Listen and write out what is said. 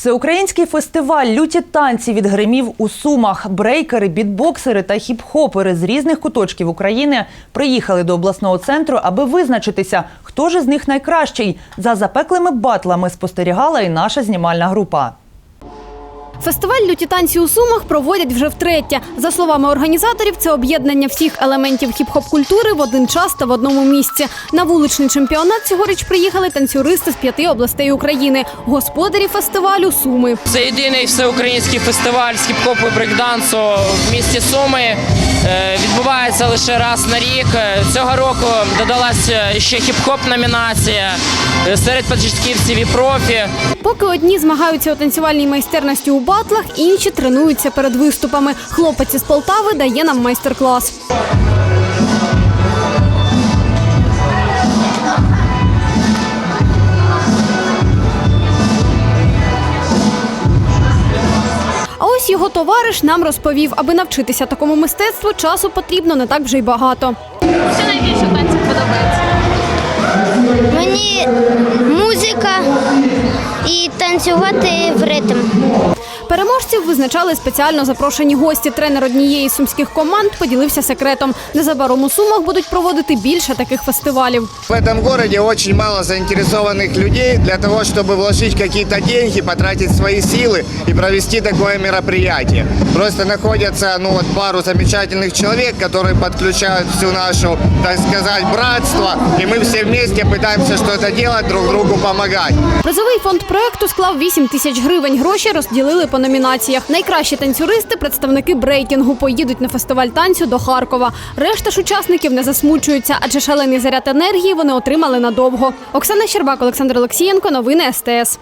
Всеукраїнський фестиваль Люті танці відгримів у Сумах. Брейкери, бітбоксери та хіп-хопери з різних куточків України приїхали до обласного центру, аби визначитися, хто ж із них найкращий. За запеклими батлами спостерігала і наша знімальна група. Фестиваль люті танці у Сумах проводять вже втретє. За словами організаторів, це об'єднання всіх елементів хіп-хоп культури в один час та в одному місці. На вуличний чемпіонат цьогоріч приїхали танцюристи з п'яти областей України. Господарі фестивалю Суми. Це єдиний всеукраїнський фестиваль з хіп-хопу і брейкдансу в місті Суми. Е, Відбувається лише раз на рік. Е, Цього року додалася ще хіп-хоп номінація е, серед початківців і профі. Поки одні змагаються у танцювальній майстерності у батлах, інші тренуються перед виступами. Хлопець із Полтави дає нам майстер-клас. А ось його товариш нам розповів, аби навчитися такому мистецтву, часу потрібно не так вже й багато. Що найбільше в танцях подобається? Мені музика і танцювати в ритм. Переможців визначали спеціально запрошені гості. Тренер однієї з сумських команд поділився секретом. Незабаром у Сумах будуть проводити більше таких фестивалів. В этом городе очень мало заинтересованных людей для того, чтобы вложить какие-то деньги, потратить свои силы и провести такое мероприятие. Просто находятся ну, вот, пару замечательных человек, которые подключают всю нашу, так сказать, братство, и мы все вместе пытаемся что-то делать, друг другу помогать. Призовий фонд проекту склав 8 тисяч гривень. Гроші розділили по номінаціях. Найкращі танцюристи, представники брейкінгу, поїдуть на фестиваль танцю до Харкова. Решта ж учасників не засмучуються, адже шалений заряд енергії вони отримали надовго. Оксана Щербак, Олександр Олексієнко. Новини СТС.